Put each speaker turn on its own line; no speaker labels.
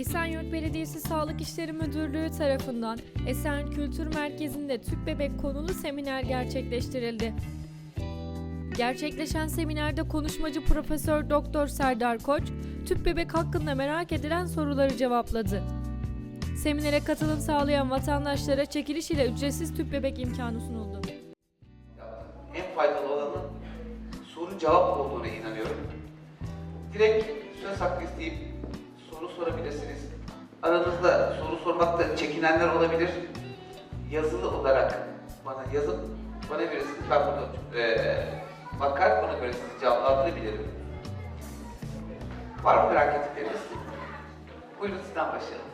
Esenyurt Belediyesi Sağlık İşleri Müdürlüğü tarafından Esen Kültür Merkezi'nde tüp bebek konulu seminer gerçekleştirildi. Gerçekleşen seminerde konuşmacı Profesör Doktor Serdar Koç, tüp bebek hakkında merak edilen soruları cevapladı. Seminere katılım sağlayan vatandaşlara çekiliş ile ücretsiz tüp bebek imkanı sunuldu.
En faydalı olanın soru cevap olduğuna inanıyorum. Direkt söz hakkı isteyip sorabilirsiniz. Aranızda soru sormakta çekinenler olabilir. Yazılı olarak bana yazıp bana verirsiniz. Ben bunu eee bakar buna göre sizi cevaplandırabilirim. Var mı merak ettikleriniz? Buyurun sizden başlayalım.